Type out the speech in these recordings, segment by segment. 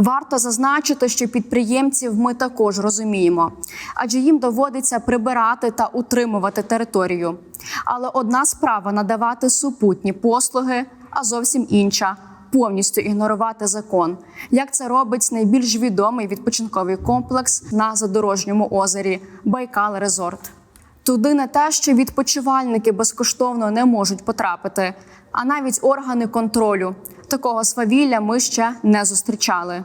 Варто зазначити, що підприємців ми також розуміємо, адже їм доводиться прибирати та утримувати територію. Але одна справа надавати супутні послуги, а зовсім інша повністю ігнорувати закон, як це робить найбільш відомий відпочинковий комплекс на задорожньому озері Байкал Резорт. Туди не те, що відпочивальники безкоштовно не можуть потрапити, а навіть органи контролю. Такого свавілля ми ще не зустрічали.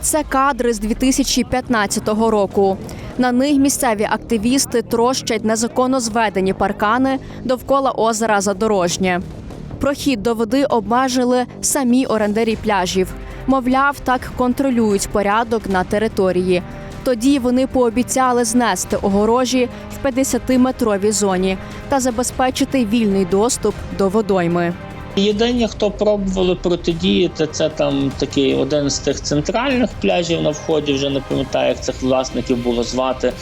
Це кадри з 2015 року. На них місцеві активісти трощать незаконно зведені паркани довкола озера Задорожнє. Прохід до води обмежили самі орендарі пляжів. Мовляв, так контролюють порядок на території. Тоді вони пообіцяли знести огорожі в 50-метровій зоні та забезпечити вільний доступ до водойми. Єдині, хто пробували протидіяти, це там такий один з тих центральних пляжів на вході, вже не пам'ятаю, як цих власників було звати.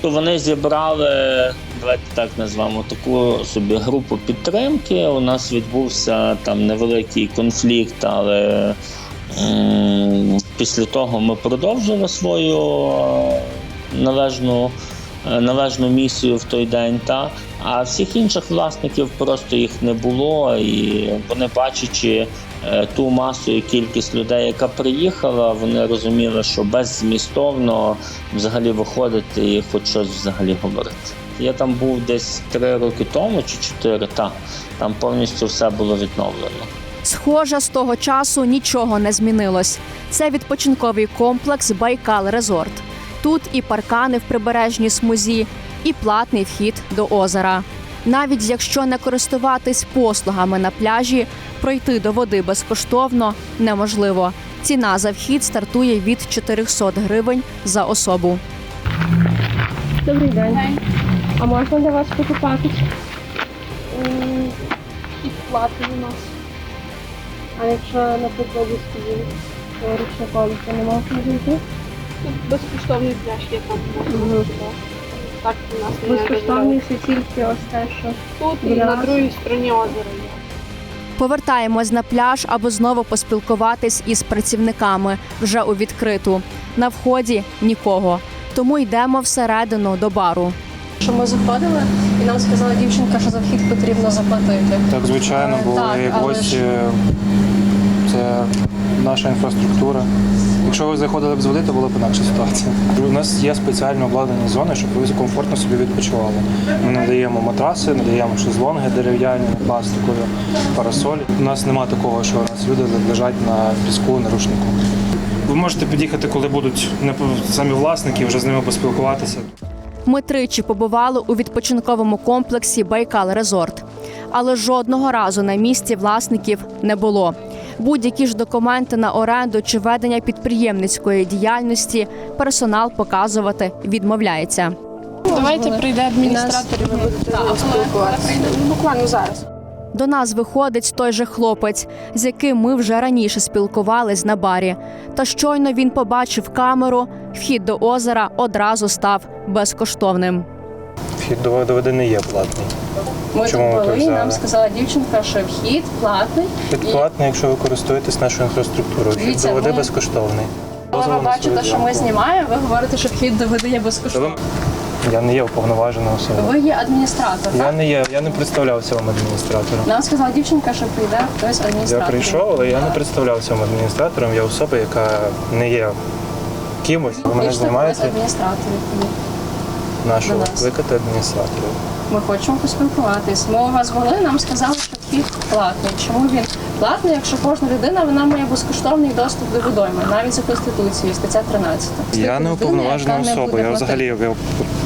То вони зібрали, давайте так назвемо, таку собі групу підтримки. У нас відбувся там невеликий конфлікт, але після того ми продовжили свою е, належну, е, належну місію в той день. Та? А всіх інших власників просто їх не було, і вони, бачачи е, ту масу і кількість людей, яка приїхала, вони розуміли, що беззмістовно взагалі виходити і хоч щось взагалі говорити. Я там був десь три роки тому чи чотири, та там повністю все було відновлено. Схоже, з того часу нічого не змінилось. Це відпочинковий комплекс Байкал Резорт. Тут і паркани в прибережній смузі, і платний вхід до озера. Навіть якщо не користуватись послугами на пляжі, пройти до води безкоштовно неможливо. Ціна за вхід стартує від 400 гривень за особу. Добрий день. А можна для вас покупати? Плати у нас. А якщо, наприклад, скажімо, то ручником, то не можна зайти? Тут безкоштовний пляж є там можна. Так у нас не Безкоштовний це тільки ось те, що Тут і на другій стороні озера є. Повертаємось на пляж, аби знову поспілкуватись із працівниками вже у відкриту. На вході нікого. Тому йдемо всередину до бару. Що ми заходили, і нам сказала дівчинка, що за вхід потрібно заплатити. Так, звичайно, Е, бо так, як гості ж- це наша інфраструктура. Якщо ви заходили б з води, то була б інакша ситуація. У нас є спеціально обладнані зони, щоб ви комфортно собі відпочивали. Ми надаємо матраси, надаємо шезлонги дерев'яні, пластикові, парасолі. У нас немає такого, що у нас люди лежать на піску, на рушнику. Ви можете під'їхати, коли будуть самі власники, вже з ними поспілкуватися. Ми тричі побували у відпочинковому комплексі Байкал Резорт, але жодного разу на місці власників не було. Будь-які ж документи на оренду чи ведення підприємницької діяльності персонал показувати відмовляється. Давайте прийде адміністратор і ви будете спілкуватися. Ну, Буквально зараз. До нас виходить той же хлопець, з яким ми вже раніше спілкувались на барі. Та щойно він побачив камеру, вхід до озера одразу став безкоштовним. Вхід до води не є платний. Ми Чому ви тут були, взяли? нам сказала дівчинка, що вхід платний. Вхід платний, якщо ви користуєтесь нашою інфраструктурою. Вхід Дивіться, до води ми- безкоштовний. Коли ви бачите, що ми знімаємо, ви говорите, що вхід до води є безкоштовний. Я не є уповноважена особа. Ви є адміністратор, Я так? не є, я не представлявся вам адміністратором. Нам сказала дівчинка, що прийде хтось Я прийшов, але я не представлявся вам адміністратором. Я особа, яка не є кимось. Ви мене знімаєте адміністраторів. нашого викликати адміністратора. Ми хочемо поспілкуватись. Ми у вас були, нам сказали, що вхід платний. Чому він платний, якщо кожна людина вона має безкоштовний доступ до водойми, навіть за конституцією, стаття 13. Я не уповноважена особа. Я взагалі я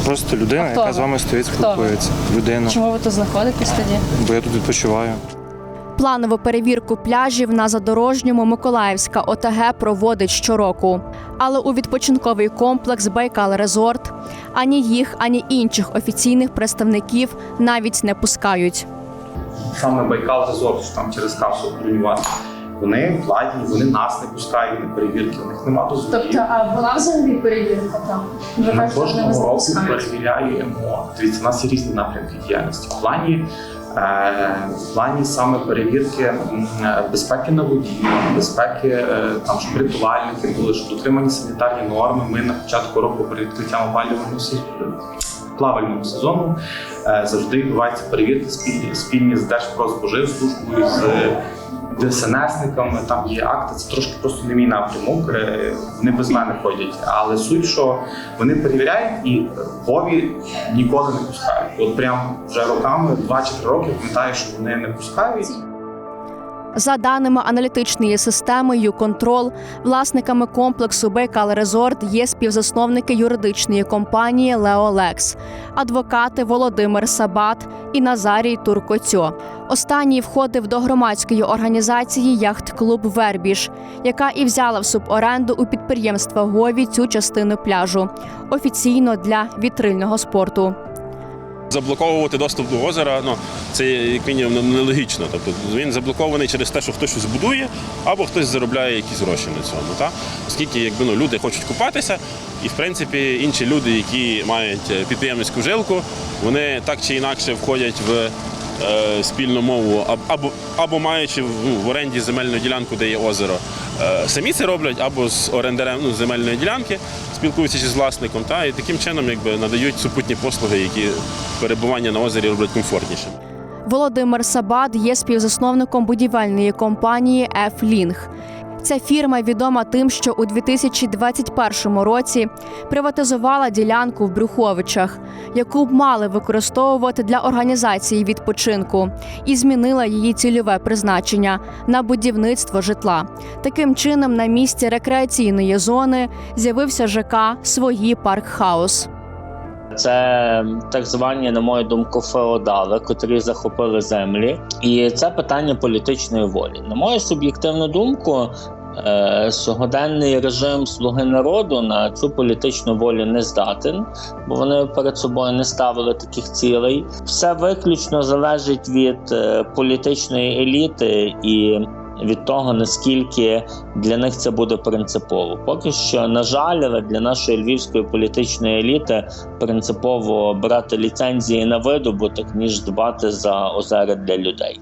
просто людина, яка з вами стоїть, спілкується. Людина. Чому ви тут знаходитесь тоді? Бо я тут відпочиваю. Планову перевірку пляжів на задорожньому Миколаївська ОТГ проводить щороку. Але у відпочинковий комплекс Байкал Резорт ані їх, ані інших офіційних представників навіть не пускають. саме Байкал Резорт, там через касу бронювати. Вони владні, вони нас не пускають на перевірки, у них немає дозволів. Тобто, а була взагалі перевірка там? Ми кожного року перевіряємо. Дивіться, у нас є різні напрямки діяльності. В плані, в плані саме перевірки е, безпеки на воді, безпеки е, там, щоб рятувальники були, щоб дотримані санітарні норми. Ми на початку року перед відкриттям опалювального плавального сезону е, завжди відбуваються перевірки спільні, спільні з Держпродспоживслужбою, з ДСНСниками. Там є акти. Це трошки просто не мій напрямок. е, Вони без мене ходять. Але суть, що вони перевіряють і Вові ніколи не пускають. От прям вже роками, 2 чи 3 роки, пам'ятаю, що вони не пускають. За даними аналітичної системи «Юконтрол», власниками комплексу Байкал Резорт є співзасновники юридичної компанії Леолекс, адвокати Володимир Сабат і Назарій Туркоцьо. Останній входив до громадської організації Яхт-клуб Вербіж, яка і взяла в суборенду у підприємства Гові цю частину пляжу офіційно для вітрильного спорту. Заблоковувати доступ до озера, ну це як мінімум нелогічно. Тобто він заблокований через те, що хтось щось будує, або хтось заробляє якісь гроші на цьому. Та? Оскільки якби, ну, люди хочуть купатися, і в принципі інші люди, які мають е, підприємницьку жилку, вони так чи інакше входять в спільну мову, або, або маючи ну, в оренді земельну ділянку, де є озеро, е, самі це роблять, або з орендарем ну, земельної ділянки, спілкуються з власником, та, і таким чином якби, надають супутні послуги, які перебування на озері роблять комфортнішим. Володимир Сабад є співзасновником будівельної компанії «Ефлінг». Ця фірма відома тим, що у 2021 році приватизувала ділянку в Брюховичах, яку б мали використовувати для організації відпочинку, і змінила її цільове призначення на будівництво житла. Таким чином, на місці рекреаційної зони з'явився ЖК Свої Парк Хаус. Це так звані, на мою думку, феодали, котрі захопили землі, і це питання політичної волі. На мою суб'єктивну думку, е, сьогоденний режим слуги народу на цю політичну волю не здатен, бо вони перед собою не ставили таких цілей. Все виключно залежить від е, політичної еліти і. Від того наскільки для них це буде принципово, поки що, на жаль, для нашої львівської політичної еліти принципово брати ліцензії на видобуток, ніж дбати за озера для людей.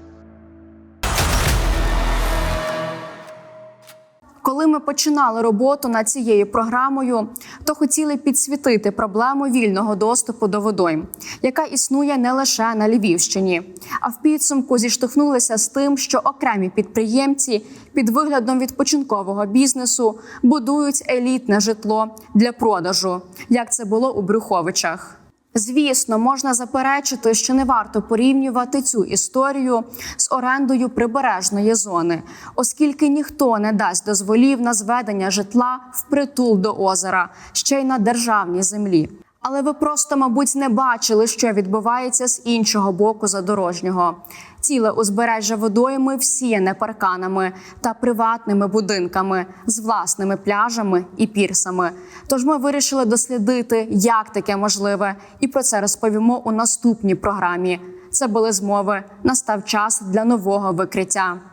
Коли ми починали роботу над цією програмою, то хотіли підсвітити проблему вільного доступу до водойм, яка існує не лише на Львівщині, а в підсумку зіштовхнулися з тим, що окремі підприємці під виглядом відпочинкового бізнесу будують елітне житло для продажу, як це було у Брюховичах. Звісно, можна заперечити, що не варто порівнювати цю історію з орендою прибережної зони, оскільки ніхто не дасть дозволів на зведення житла впритул до озера, ще й на державній землі. Але ви просто, мабуть, не бачили, що відбувається з іншого боку задорожнього. Ціле узбережжя водойми всіяне парканами та приватними будинками з власними пляжами і пірсами. Тож ми вирішили дослідити, як таке можливе, і про це розповімо у наступній програмі. Це були змови. Настав час для нового викриття.